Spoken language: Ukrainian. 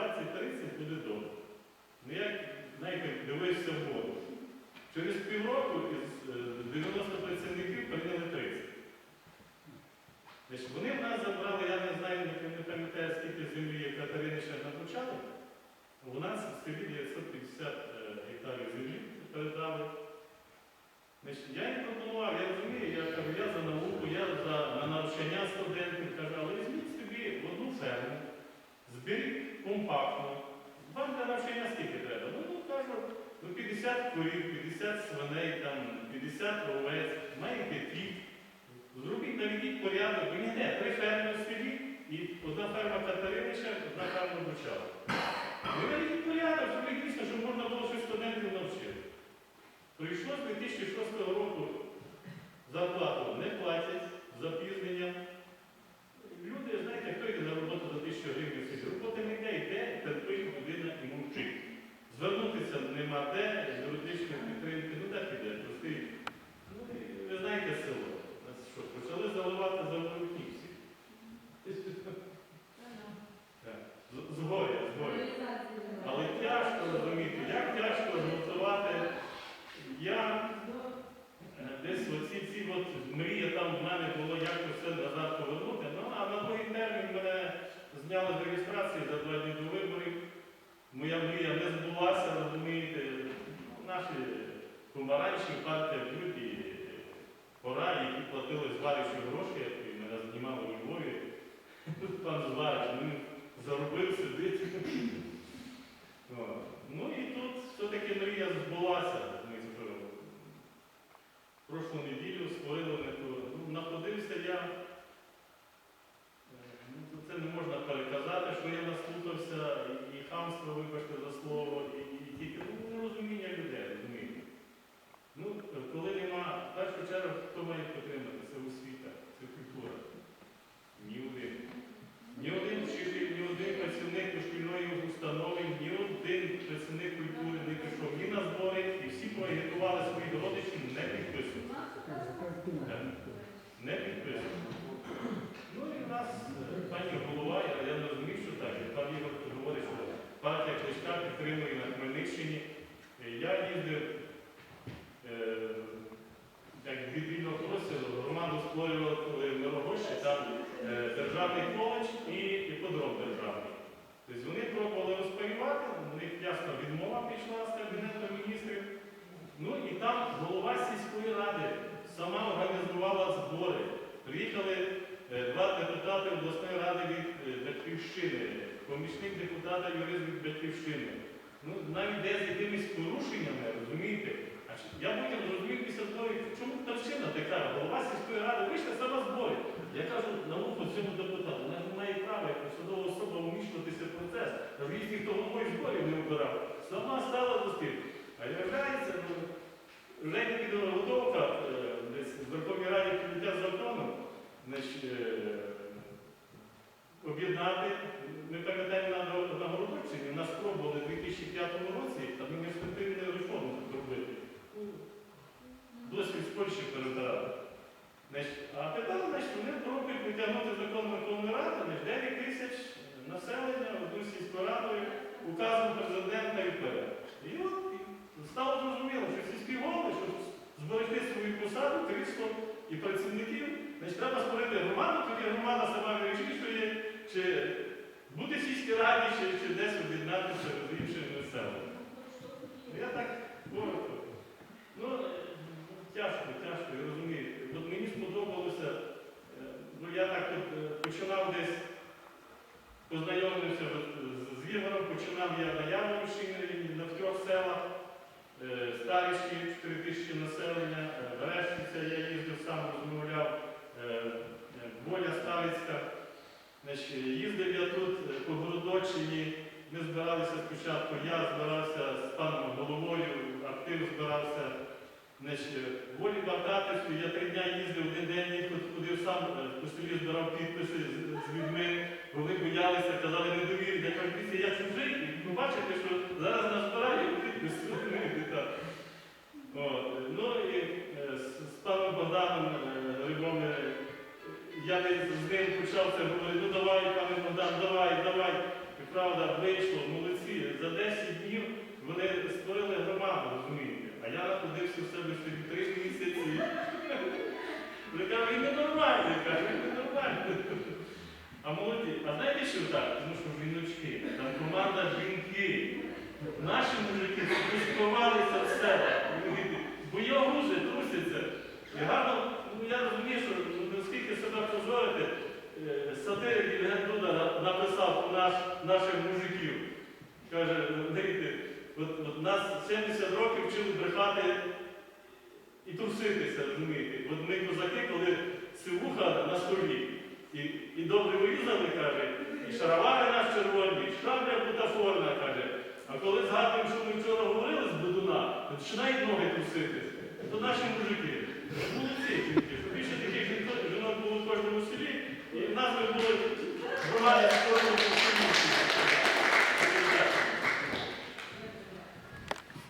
20-30, буде добре. Ну як, знаєте, дивишся в воду. Через півроку із е, 90 працівників прийняли 30. Значить, вони в нас забрали, я не знаю, не пам'ятаю, скільки землі Катерини ще навчали. У нас в селі 950 е, гектарів землі передали. Значить, я їм пропонував, я розумію, я кажу, я за науку, я за на навчання студентів, кажу, але візьміть собі одну ферму, компактно. Вам для навчання скільки треба? Ну, ну кажу, ну 50 курів, 50 свиней, там, 50 овець, маєте пів. Зробіть, наведіть порядок, ви ні, три ферми в селі, і одна ферма Катеринича, одна ферма Бучала. Ви наведіть порядок, зробіть дійсно, щоб можна було щось студентів навчити. Прийшло з 2006 року зарплату не платять з запізненням. Люди, знаєте, хто йде на роботу за 1000 гривень в селі? Роботи не йде, йде, терпить людина і мовчить. Звернутися нема де, з юридичної підтримки, ну так іде, простий. Ну, і ви знаєте село. Нас що, почали заливати за всі. Так. З- Згоря, згоря. Але тяжко розуміти, як тяжко готувати. Я е, десь оці ці от мрія там в мене було, як це все назад повернути. Ну, а на другий термін мене зняли з реєстрації за два дні до виборів. Моя мрія не збулася, розумієте. Наші помаранчі партія люди, пора, які платили зваричі гроші, і мене знімали у Львові. Пан зварич, він заробив сидить. О, Ну і тут все-таки мрія збулася. Ми скажемо. Прошлу неділю створили не ту. Ну, находився я. е, Ну, це не можна переказати, що я наслухався, і, і хамство, вибачте за слово, і, і тільки ну, нерозуміння людей, розумієте. Ну, коли нема, в першу чергу, хто має підтримати? Це освіта, це культура. Ні один. Ні один вчитель, ні один працівник дошкільної установи, ні один працівник культури не пішов ні на збори, і всі поагітували своїх родичів не підписувати. Так. Не підписувати. Ну і в нас е, пані голова, я, я не розумів, що так. як Пан Ігор говорить, що партія Кличка підтримує Хмельниччині. Е, Я їздив е, як від вільного простору, громаду створювали в Мирогощі, там е, державний коледж і іподром державний. Тобто вони пробували розпаювати, у них ясно відмова пішла з Кабінету міністрів. Ну і там голова сільської ради сама організувала збори. Приїхали е, два депутати обласної ради від е, Батьківщини, помічник депутата юрист від Батьківщини. Ну, навіть де з якимись порушеннями, розумієте? А я потім зрозумів після того, чому Тавщина така, голова сільської ради вийшла сама збори. Я кажу, на вухо цьому депутату, вона не має права, як посадова особа вмішуватися в процес. Їх ніхто головою зборів не обирав. Сама стала стіл. А виявляється, ну, вже не е, десь в Верховній Раді прийняття закону, е, об'єднати, ми пам'ятаємо в 2005 році адміністративну реформу зробити. Досвід з Польщі перебирали. А тепер значить, вони пробують витягнути закон Верховної Ради, значить, 9 тисяч населення, одну сільську радою, указом президента і вперед. І от стало зрозуміло, що сільські голови, щоб зберегти свою посаду, крісло і працівників, значить, треба створити громаду, тоді громада сама вирішує, чи бути сільській раді, чи, десь об'єднатися з іншими. Ну, Я так коротко. Ну, е, тяжко, тяжко, я розумію. От мені сподобалося, е, ну я так от е, починав десь, познайомився з- Ігорем, починав я на Яворівщині, на в трьох селах, е, Старіші, 4 тисячі населення, е, Бережчиця, я їздив сам розмовляв, е, е, Воля Ставицька. Значить, їздив я тут е, по Городочині. Ми збиралися спочатку, я збирався з паном головою, актив збирався. Волі Багдатівської я три дня їздив, один день ходив сам е, по селі, збирав підписи з, людьми, вони боялися, казали недовір'я. Я кажу, «Дивіться, я чужий, і ви бачите, що зараз нас збирають підписи. розумієте, Ну і е, з, паном Богданом е, е, я не з ним почав знаходився в себе собі три місяці. Вже кажу, він ненормальний, каже, він ненормальний. А молоді, а знаєте що так? Тому що жіночки, там команда жінки. Наші мужики спілкувалися в себе. розумієте, Бойовузи трусяться. І гарно, ну я розумію, що ну, наскільки себе позорити, е, сатирик Євген Дуда написав наш, наших мужиків. Каже, от, от нас 70 років вчили брехати і труситися, розумієте. От ми козаки, коли сивуха на столі, і, і добре вирізали, каже, і шаровари наш червоні, і шабля бутафорна, каже. А коли згадуємо, що ми вчора говорили з Будуна, то починають ноги труситися. То наші мужики. Молодці жінки. Більше таких жінок- було в кожному селі. І в нас би були громади скоро